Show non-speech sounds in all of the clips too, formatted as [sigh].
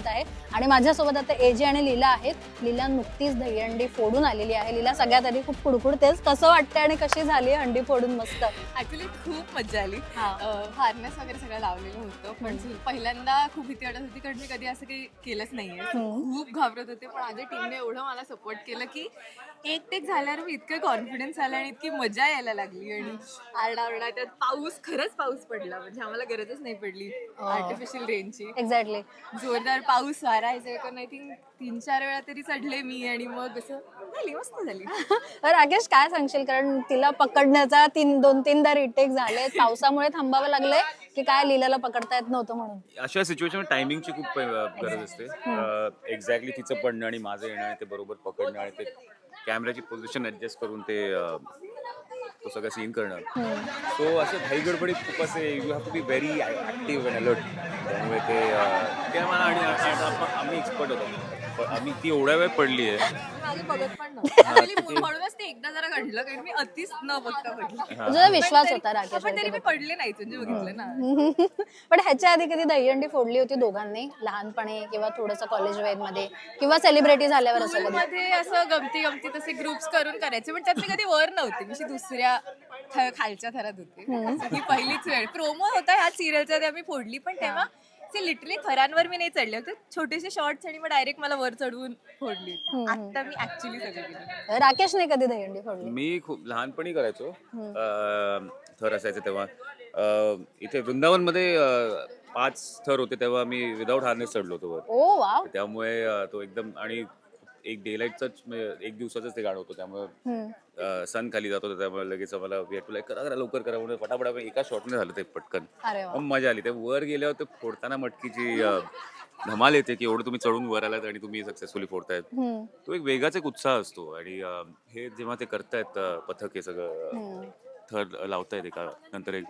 स्वागत आहे. आणि माझ्यासोबत आता एजे आणि लीला आहेत. लीला नुकतीच दहीहंडी फोडून आलेली आहे. लीला सगळ्यात आधी खूप कुडकुडतेस कसं वाटतंय आणि कशी झाली हंडी फोडून मस्त? ऍक्च्युली खूप मजा आली. हा. हार्नेस वगैरे सगळं लावलेलं होतं. पण पहिल्यांदा खूप भीती वाटत होती कारण मी कधी असं काही केलंच नाहीये. खूप घाबरत होते. पण माझ्या टीमने एवढं मला सपोर्ट केलं की एक टेक झाल्यावर मी इतकं कॉन्फिडन्स आला आणि इतकी मजा यायला लागली आणि आरडाओरडा त्यात पाऊस खरंच पाऊस पडला. म्हणजे आम्हाला गरजच नाही पडली आर्टिफिशियल रेनची एक्झॅक्टली जोरदार पाऊस वारा यायचा कारण आय थिंक तीन चार वेळा तरी चढले मी आणि मग असं झाली मस्त झाली. [laughs] राकेश काय सांगशील? कारण तिला पकडण्याचा तीन दोन तीनदा रिटेक झाले. पावसामुळे थांबावं लागलंय की काय लीलाला पकडता येत नव्हतं म्हणून? अशा सिच्युएशन टायमिंगची खूप गरज असते. एक्झॅक्टली तिचं पडणं आणि माझं येणं आणि ते बरोबर पकडणं आणि ते कॅमेऱ्याची पोझिशन ऍडजस्ट करून ते तो सगळं सीन करणं. सो असं घाई गडबडीत खूप असे you have to be very active and alert त्यामुळे ते ते मला आणि आम्ही एक्सपर्ट होतो. आम्ही ती एवढ्या वेळ पडली आहे. मागे बघत पण नव्हतं. Actually म्हणूनच ते एकदा जरा घडलं कारण मी अतिच न बघता पडली. तुझा विश्वास होता राकेश पण तरी मी पडले नाही म्हणजे बघितलं ना. [laughs] पण ह्याच्या आधी कधी दहीहंडी फोडली होती दोघांनी लहानपणी किंवा थोडंसं कॉलेजमध्ये किंवा सेलिब्रिटी झाल्यावर असं कधी? मध्ये असं गमती गमती तसे ग्रुप्स करून करायचे पण त्यात मी कधी वर नव्हते. मी अशी दुसऱ्या थ- खालच्या थरात होते. ही पहिलीच वेळ. प्रोमो होता ह्या सिरियलचा ते आम्ही फोडली पण तेव्हा ते लिटरली थरांवर मी नाही चढले होते. छोटेसे शॉर्ट्स आणि मग डायरेक्ट मला वर चढवून फोडली. आता मी ऍक्च्युली सगळं केलं. राकेशने कधी दहीहंडी फोडली? मी खूप लहानपणी करायचो. अं, थर असायचे तेव्हा. अं, इथे वृंदावनमध्ये पाच थर होते तेव्हा मी विदाऊट हार्नेस चढलो होतो वर. Oh wow. त्यामुळे अं, तो एकदम आणि एक डे लाईटच एक दिवसाच ते गाणं होतं. त्यामुळे सन खाली जात होतं. त्यामुळे लगेच मला टू लाईक करा करा लवकर करा. म्हणून फटाफट एका शॉटने झालं ते पटकन. अरे वा. मग मजा आली. ते वर गेल्यावर ते फोडताना मटकीची अं, धमाल येते की एवढं तुम्ही चढून वर आलात आणि तुम्ही सक्सेसफुली फोडतायत. हम्म. तो एक वेगळाच एक उत्साह असतो. आणि अं, हे जेव्हा ते करतायत अं, पथक हे सगळं अं, थर लावतायत एका नंतर एक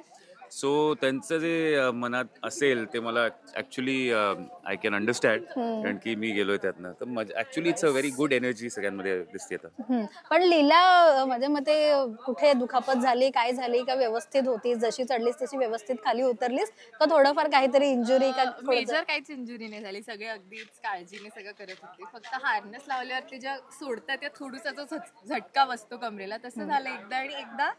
सो त्यांचं जे मनात असेल ते मला ऍक्च्युली आय कॅन अंडरस्टँड कारण की मी गेलोय त्यातनं. तर मजा actually it's a very good energy सगळ्यांमध्ये दिसते आता हम्म. पण लीला माझ्या मते कुठे दुखापत झाली काय झाली का व्यवस्थित होतीस जशी चढलीस तशी व्यवस्थित खाली उतरलीस का थोडंफार काहीतरी इंजुरी का मेजर काहीच इंजुरी नाही झाली. सगळे अगदीच काळजीने सगळं करत होते. फक्त हार्नेस लावल्यावर ते ज्या सोडतात त्या थोडूसा जो झट- झटका बसतो कमरेला. तसं झालं एकदा आणि एकदा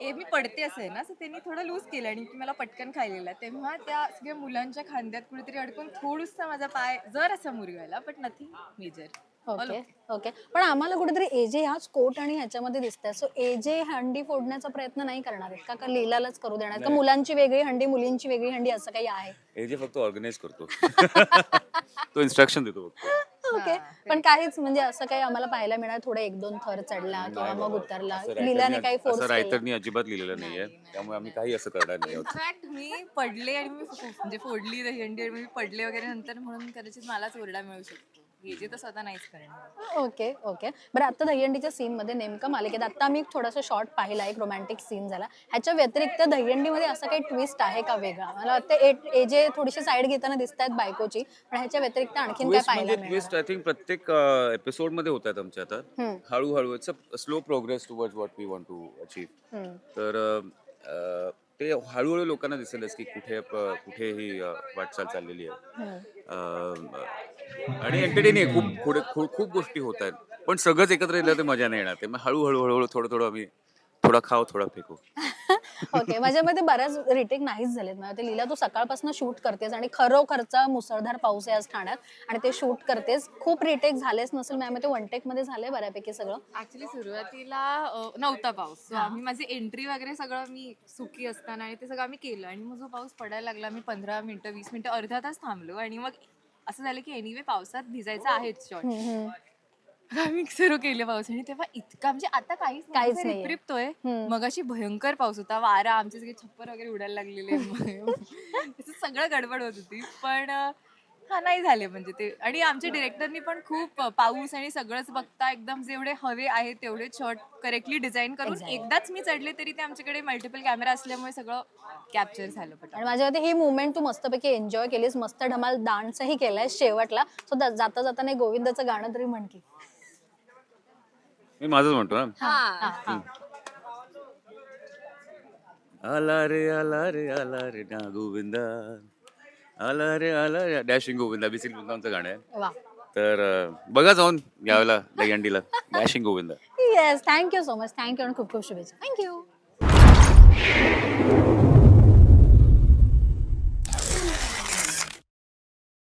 ए मी पडते असं आहे ना असं त्यांनी थोडं लूज केलं आणि मला पटकन खायलेला. तेव्हा त्या सगळ्या मुलांच्या खांद्यात कुठेतरी अडकून थोडंसं माझा पाय जर असा मुरगायला but nothing major okay okay पण आम्हाला कुठेतरी एजे ह्याच कोट आणि ह्याच्यामध्ये दिसतंय. सो एजे हंडी फोडण्याचा प्रयत्न नाही करणार आहेत का? का लीलालाच करू देणार? का मुलांची वेगळी हंडी मुलींची वेगळी हंडी असं काही आहे? हे जे फक्त ऑर्गनाईज करतो. [laughs] तो इन्स्ट्रक्शन देतो फक्त. ओके. पण काहीच म्हणजे असं काही आम्हाला पाहायला मिळणार थोडं एक दोन थर चढला किंवा मग उतरला. लीलाने काही फोर्स असं रायटरनी अजिबात लिहिलेलं नाहीये. त्यामुळे आम्ही काही असं करणार नाही आहोत. इनफॅक्ट मी पडले आणि मी म्हणजे फोडली दहीहंडी आणि मी पडले वगैरे नंतर म्हणून कदाचित मलाच ओरडा मिळू शकतो. जे तर स्वतः नाहीच करणार. Okay okay. बरं आता दहीहंडीच्या सीन मध्ये नेमकं मालिकेत आता आम्ही एक थोडासा शॉर्ट पाहिला एक रोमॅन्टिक सीन झाला. ह्याच्या व्यतिरिक्त दहीहंडीमध्ये असं काही ट्विस्ट आहे का वेगळा? मला वाटतं एजे थोडीशी साईड घेताना दिसत आहेत बायकोची पण ह्याच्या व्यतिरिक्त आणखीन काय ट्विस्ट पाहायला म्हणजे मिळणार? ट्विस्ट आय थिंक प्रत्येक एपिसोडमध्ये होत आहेत आमच्या आता हळूहळू it's a slow progress towards what we want to achieve hmm. तर अं, अं, ते हळूहळू लोकांना दिसेलच की कुठे प- कुठे ही अं, वाटचाल चाललेली आहे. अं, आणि एंटरटेनिंग आहे. खूप पुढे खूप खूप गोष्टी होत आहेत. पण सगळंच एकत्र येलं तर मजा नाही येणार. ते मग हळूहळू हळूहळू थोडं थोडं आम्ही थोडा खाऊ थोडा फेकू. [laughs] ओके माझ्या मध्ये बऱ्याच रिटेक नाहीच झालेत. मला ते लीला तू सकाळपासून शूट करतेस आणि खरोखरचा मुसळधार पाऊस आहे आज ठाण्यात आणि ते शूट करतेस. खूप रिटेक झालेच नसेल माझ्या मते वन टेकमध्ये झाले बऱ्यापैकी सगळं. ऍक्च्युली सुरुवातीला अ, नव्हता पाऊस. So आम्ही माझे एंट्री वगैरे सगळं मी सुकी असताना आणि ते सगळं आम्ही केलं. आणि मग जो पाऊस पडायला लागला मी पंधरा मिनिटं वीस मिनिटं अर्धा तास थांबलो. आणि मग असं झालं की एनिवे पावसात भिजायचं आहेच शॉर्ट आम्ही सुरू केले पाऊस. आणि तेव्हा इतका म्हणजे आता काहीच काहीच काहीच नाहीये. रिपतोय मग अशी भयंकर पाऊस होता. वारा आमचे सगळे छप्पर वगैरे उडायला लागलेले [laughs] असं सगळं गडबड होत होती. पण अ, हा नाही झाले म्हणजे ते. आणि आमच्या डिरेक्टरनी पण खूप पाऊस आणि सगळंच बघता एकदम जेवढे हवे आहेत तेवढे शॉट करेक्टली डिझाईन करून एकदाच मी चढले तरी ते आमच्याकडे मल्टिपल कॅमेरा असल्यामुळे सगळं कॅप्चर झालं पट आणि माझ्या मते ही मुवमेंट तू मस्तपैकी एन्जॉय केलीस. मस्त धमाल डान्सही केलाय शेवटला. सो जाता जाताना एक गोविंदाचं गाणं तरी म्हण की मी माझंच म्हणतो ना. आला रे आला रे आला रे ना गोविंदा. आला रे आला डॅशिंग गोविंदा बिसिल वृंदावनचं गाणं आहे. वा. तर अं, बघा जाऊन यावेळेला दहीहंडीला. Dashing Govinda yes thank you so much thank you आणि खूप खूप शुभेच्छा. थँक्यू